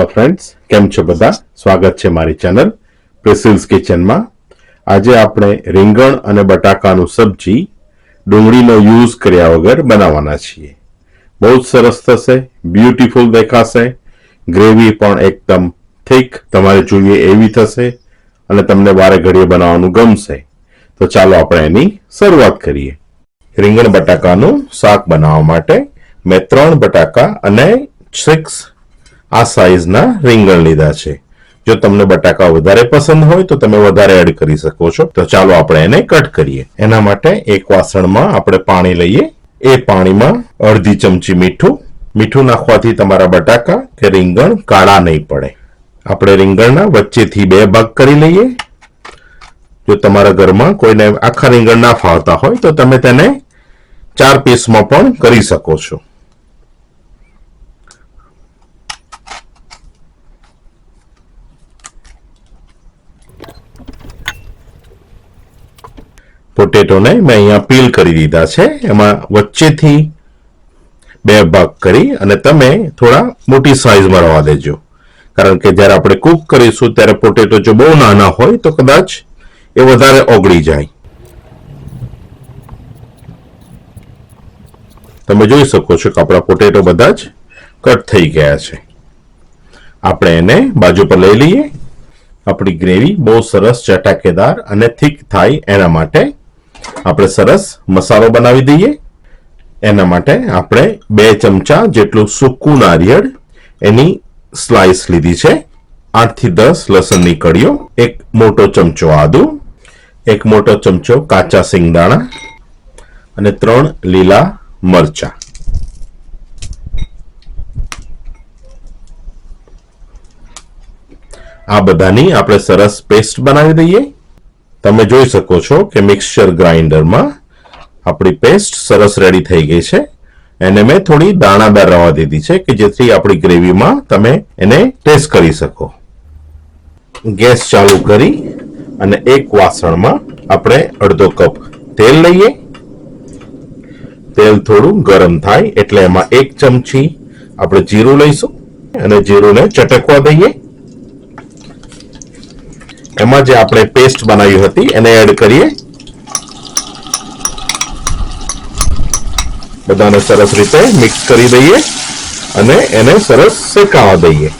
Hello friends કેમ છો બધા? સ્વાગત છે મારી ચેનલ પ્રિસિલ્સ કિચનમાં આજે આપણે રીંગણ અને બટાકાનું સબ્જી ડુંગળીનો યુઝ કર્યા વગર બનાવવાના છીએ. બહુ જ સરસ થશે બ્યુટીફુલ દેખાશે ગ્રેવી પણ એકદમ થીક તમારે જોઈએ એવી થશે અને તમને વારે ઘડીએ બનાવવાનું ગમશે. તો ચાલો આપણે એની શરૂઆત કરીએ. રીંગણ બટાકાનું શાક બનાવવા માટે મેં ત્રણ બટાકા અને સિક્સ આ સાઈઝના રીંગણ લીધા છે. જો તમને બટાકા વધારે પસંદ હોય તો તમે વધારે એડ કરી શકો છો. તો ચાલો આપણે એને કટ કરીએ. એના માટે એક વાસણમાં આપણે પાણી લઈએ. એ પાણીમાં અડધી ચમચી મીઠું. મીઠું નાખવાથી તમારા બટાકા કે રીંગણ કાળા નહીં પડે. આપણે રીંગણના વચ્ચેથી બે ભાગ કરી લઈએ. જો તમારા ઘરમાં કોઈને આખા રીંગણ ના ફાવતા હોય તો તમે તેને ચાર પીસમાં પણ કરી શકો છો. પોટેટોને મેં અહીંયા પીલ કરી દીધા છે. એમાં વચ્ચેથી બે ભાગ કરી અને તમે થોડા મોટી સાઇઝમાં રવા દેજો. કારણ કે જ્યારે આપણે કુક કરીશું ત્યારે પોટેટો જો બહુ નાના હોય તો કદાચ એ વધારે ઓગળી જાય. તમે જોઈ શકો છો કે આપણા પોટેટો બધા જ કટ થઈ ગયા છે. આપણે એને બાજુ પર લઈ લઈએ. આપણી ગ્રેવી બહુ સરસ ચટાકેદાર અને થીક થાય એના માટે આપણે સરસ મસાલો બનાવી દઈએ. એના માટે આપણે બે ચમચા જેટલું સૂકું નારિયેળ, એની સ્લાઇસ લીધી છે. આઠથી દસ લસણની કળીઓ, એક મોટો ચમચો આદુ, એક મોટો ચમચો કાચા સિંગદાણા અને ત્રણ લીલા મરચા. આ બધાની આપણે સરસ પેસ્ટ બનાવી દઈએ. તમે જોઈ શકો છો કે મિક્સચર ગ્રાઇન્ડરમાં આપણી પેસ્ટ સરસ રેડી થઈ ગઈ છે. એને મેં થોડી દાણાદાર રવા દીધી છે કે જેથી આપણી ગ્રેવીમાં તમે એને ટેસ્ટ કરી શકો. ગેસ ચાલુ કરી અને એક વાસણમાં આપણે અડધો કપ તેલ લઈએ. તેલ થોડું ગરમ થાય એટલે એમાં એક ચમચી આપણે જીરું લઈશું અને જીરુંને ચટકવા દઈએ. એમાં જે આપણે પેસ્ટ બનાવી હતી, એને એડ કરીએ. બધાને સરસ રીતે મિક્સ કરી દઈએ અને એને સરસ શેકાવા દઈએ.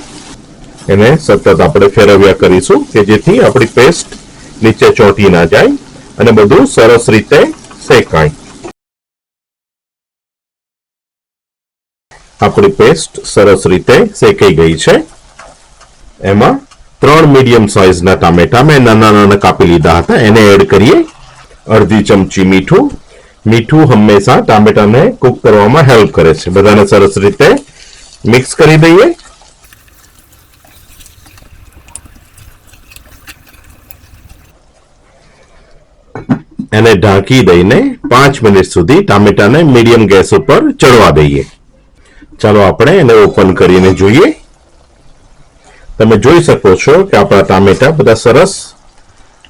એને સતત આપણે ફેરવ્યા કરીશું કે જેથી આપણી પેસ્ટ નીચે ચોંટી ના જાય અને બધું સરસ રીતે શેકાય. આપણી પેસ્ટ સરસ રીતે શેકાઈ ગઈ છે. એમાં ત્રણ મીડિયમ સાઇઝના ટામેટા મેં નાના નાના કાપી લીધા હતા. એને એડ કરીએ. અડધી ચમચી મીઠું. મીઠું હંમેશા ટામેટાને કુક કરવામાં હેલ્પ કરે છે. બધાને સરસ રીતે મિક્સ કરી દઈએ. એને ઢાંકી દઈને પાંચ મિનિટ સુધી ટામેટાને મીડિયમ ગેસ ઉપર ચડવા દઈએ. ચાલો આપણે એને ઓપન કરીને જોઈએ. તમે જોઈ શકો છો કે આપણા ટામેટા બધા સરસ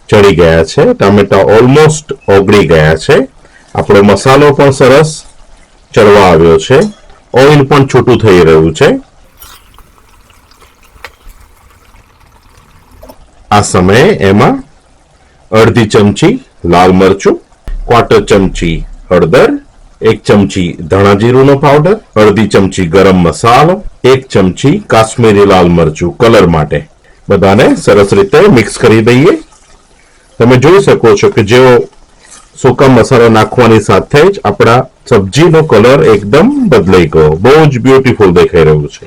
ચડી ગયા છે. ટામેટા ઓલમોસ્ટ ઓગળી ગયા છે. આપણો મસાલો પણ સરસ ચડવા આવ્યો છે. ઓઇલ પણ છૂટું થઈ રહ્યું છે. આ સમયે એમાં અડધી ચમચી લાલ મરચું, ક્વાર્ટર ચમચી હળદર એક ચમચી ધાણા જીરુંનો પાવડર અડધી ચમચી ગરમ મસાલો, એક ચમચી કાશ્મીરી લાલ મરચું કલર માટે. બધાને સરસ રીતે મિક્સ કરી દઈએ. તમે જોઈ શકો છો કે જેવો સૂકા મસાલો નાખવાની સાથે જ આપણા સબ્જીનો કલર એકદમ બદલાઈ ગયો. બહુ જ બ્યુટીફુલ દેખાઈ રહ્યું છે.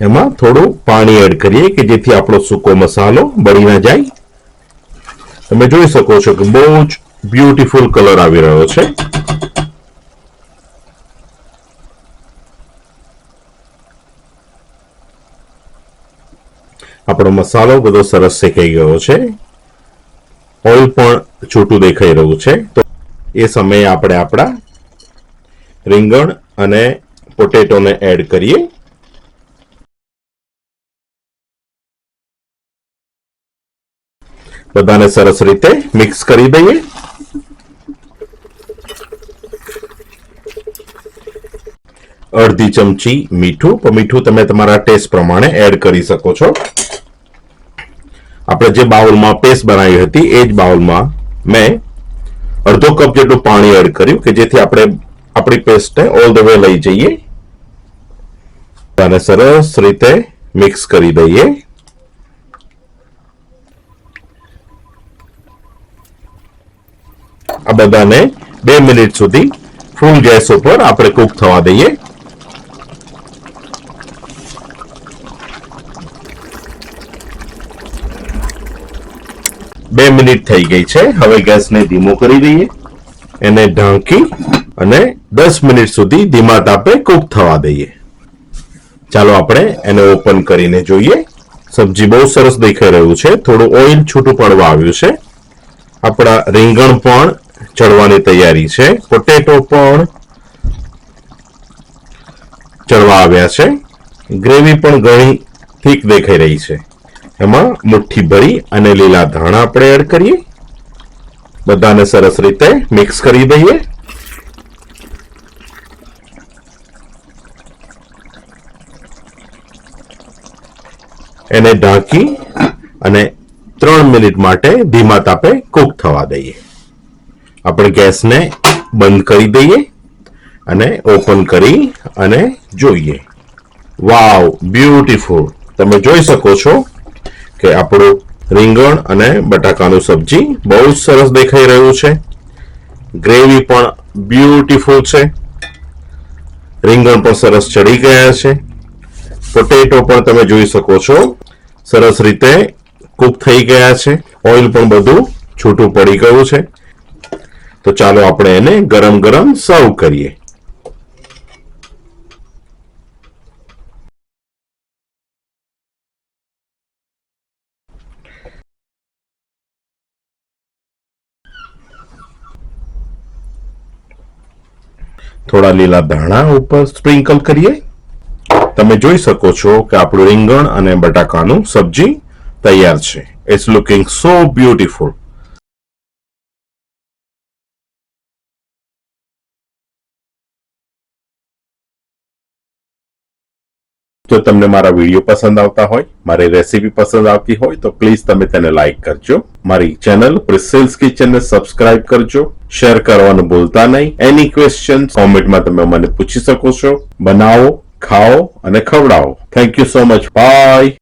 એમાં થોડું પાણી એડ કરીએ કે જેથી આપણો સૂકો મસાલો બળી ના જાય. તમે જોઈ શકો છો કે બહુ જ બ્યુટીફુલ કલર આવી રહ્યો છે. આપણો મસાલો બધો સરસ શેકાઈ ગયો છે. ઓઇલ પણ છૂટું દેખાઈ રહ્યું છે. તો એ સમયે આપણે આપણા રીંગણ અને પોટેટોને એડ કરીએ. બધાને સરસ રીતે મિક્સ કરી દઈએ. અડધી ચમચી મીઠું. પણ મીઠું તમે તમારા ટેસ્ટ પ્રમાણે એડ કરી શકો છો. આપણે જે બાઉલમાં પેસ્ટ બનાવી હતી, એ જ બાઉલમાં મેં અડધો કપ જેટલું પાણી એડ કર્યું કે જેથી આપણે આપણી પેસ્ટને ઓલ ધ વે લઈ જઈએ અને સરસ રીતે મિક્સ કરી દઈએ. આ બધાને બે મિનિટ સુધી ફૂલ ગેસ ઉપર આપણે કુક થવા દઈએ. બે મિનિટ થઈ ગઈ છે. હવે ગેસને ધીમો કરી દઈએ. એને ઢાંકી અને દસ મિનિટ સુધી ધીમા તાપે કુક થવા દઈએ. ચાલો આપણે એને ઓપન કરીને જોઈએ. સબ્જી બહુ સરસ દેખાઈ રહ્યું છે. થોડું ઓઇલ છૂટું પડવા આવ્યું છે. આપણા રીંગણ પણ ચડવાની તૈયારી છે. પોટેટો પણ ચડવા આવ્યા છે. ગ્રેવી પણ ઘણી થીક દેખાઈ રહી છે. એમાં મુઠ્ઠી ભરી અને લીલા ધાણા આપણે એડ કરીએ. બધાને સરસ રીતે મિક્સ કરી દઈએ. એને ઢાંકી અને ત્રણ મિનિટ માટે ધીમા તાપે કુક થવા દઈએ. આપણે ગેસને બંધ કરી દઈએ અને ઓપન કરી અને જોઈએ. વાવ બ્યુટીફુલ તમે જોઈ શકો છો કે આપણું રીંગણ અને બટાકાનું સબ્જી બહુ જ સરસ દેખાઈ રહ્યું છે. ગ્રેવી પણ બ્યુટીફુલ છે. રીંગણ પણ સરસ ચડી ગયા છે. પોટેટો પણ તમે જોઈ શકો છો. સરસ રીતે કુક થઈ ગયા છે. ઓઇલ પણ બધું છૂટું પડી ગયું છે. તો ચાલો આપણે એને ગરમ ગરમ સર્વ કરીએ. થોડા લીલા ધાણા ઉપર સ્પ્રિંકલ કરીએ. તમે જોઈ શકો છો કે આપણું રીંગણ અને બટાકાનું સબ્જી તૈયાર છે. ઇટ્સ લુકિંગ સો બ્યુટીફુલ જો તમને મારા વીડિયો પસંદ આવતા હોય, મારી રેસીપી પસંદ આવતી હોય, તો પ્લીઝ તમે તેને લાઈક કરજો. મારી ચેનલ પ્રિસેલ્સ કિચનને સબસ્ક્રાઇબ કરજો. શેર કરવાનું ભૂલતા નહીં. એની ક્વેશ્ચન કોમેન્ટમાં તમે મને પૂછી શકો છો. બનાવો, ખાઓ અને ખવડાવો. Thank you so much bye